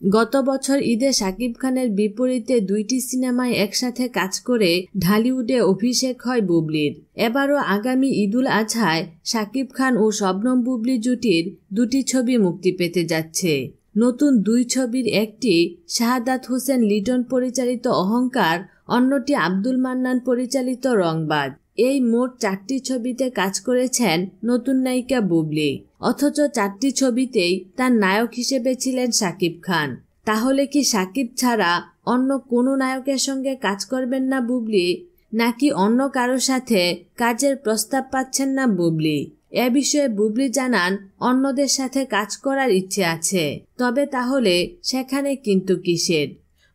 গত বছর ঈদে শাকিব খানের বিপরীতে দুইটি সিনেমায় একসাথে কাজ করে ঢালিউডে অভিষেক হয় বুবলির। এবারও আগামী ঈদুল আজহায় শাকিব খান ও শবনম বুবলি জুটির দুটি ছবি মুক্তি পেতে যাচ্ছে। নতুন দুই ছবির একটি শাহাদাত হোসেন লিটন পরিচালিত অহংকার, অন্যটি আব্দুল মান্নান পরিচালিত রংবাদ। এই মোট চারটি ছবিতে কাজ করেছেন নতুন নায়িকা বুবলি। অথচ চারটি ছবিতেই তার নায়ক হিসেবে ছিলেন শাকিব খান। তাহলে কি শাকিব ছাড়া অন্য কোনো নায়কের সঙ্গে কাজ করবেন না বুবলি? নাকি অন্য কারোর সাথে কাজের প্রস্তাব পাচ্ছেন না বুবলি? এ বিষয়ে বুবলি জানান, অন্যদের সাথে কাজ করার ইচ্ছে আছে। তবে তাহলে সেখানে কিন্তু কিসের?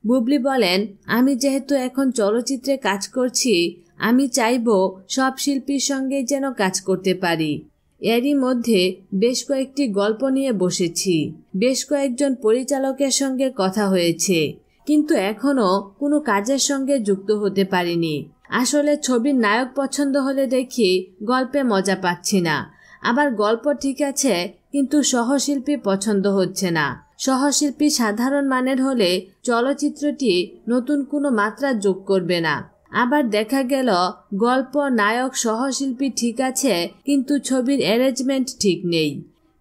বুবলি বলেন, আমি যেহেতু এখন চলচ্চিত্রে কাজ করছি আমি চাইব সব শিল্পীর সঙ্গে যেন কাজ করতে পারি। এরই মধ্যে বেশ কয়েকটি গল্প নিয়ে বসেছি। বেশ কয়েকজন পরিচালকের সঙ্গে কথা হয়েছে। কিন্তু এখনও কোনো কাজের সঙ্গে যুক্ত হতে পারিনি। আসলে ছবির নায়ক পছন্দ হলে দেখি গল্পে মজা পাচ্ছি না। আবার গল্প ঠিক আছে, কিন্তু সহশিল্পী পছন্দ হচ্ছে না। সহশিল্পী সাধারণ মানের হলে চলচ্চিত্রটি নতুন কোনো মাত্রা যোগ করবে না। আবার দেখা গেল, গল্প নায়ক সহশিল্পী ঠিক আছে, কিন্তু ছবির অ্যারেঞ্জমেন্ট ঠিক নেই।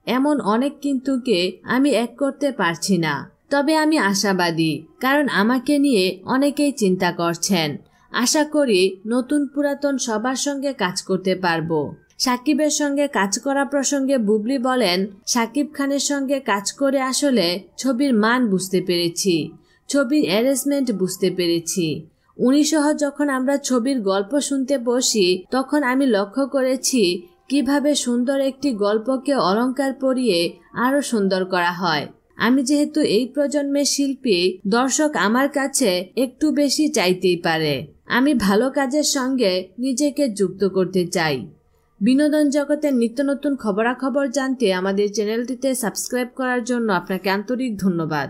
এমন অনেক কিন্তুকে আমি এক করতে পারছি না। তবে আমি আশাবাদী, কারণ আমাকে নিয়ে অনেকেই চিন্তা করছেন। আশা করি নতুন পুরাতন সবার সঙ্গে কাজ করতে পারব। সাকিবের সঙ্গে কাজ করা প্রসঙ্গে বুবলি বলেন, সাকিব খানের সঙ্গে কাজ করে আসলে ছবির মান বুঝতে পেরেছি, ছবির অ্যারেঞ্জমেন্ট বুঝতে পেরেছি। উনি সহ যখন আমরা ছবির গল্প শুনতে বসি, তখন আমি লক্ষ্য করেছি কীভাবে সুন্দর একটি গল্পকে অলঙ্কার পরিয়ে আরও সুন্দর করা হয়। আমি যেহেতু এই প্রজন্মের শিল্পী, দর্শক আমার কাছে একটু বেশি চাইতেই পারে। আমি ভালো কাজের সঙ্গে নিজেকে যুক্ত করতে চাই। বিনোদন জগতের নিত্য নতুন খবরাখবর জানতে আমাদের চ্যানেলটিতে সাবস্ক্রাইব করার জন্য আপনাকে আন্তরিক ধন্যবাদ।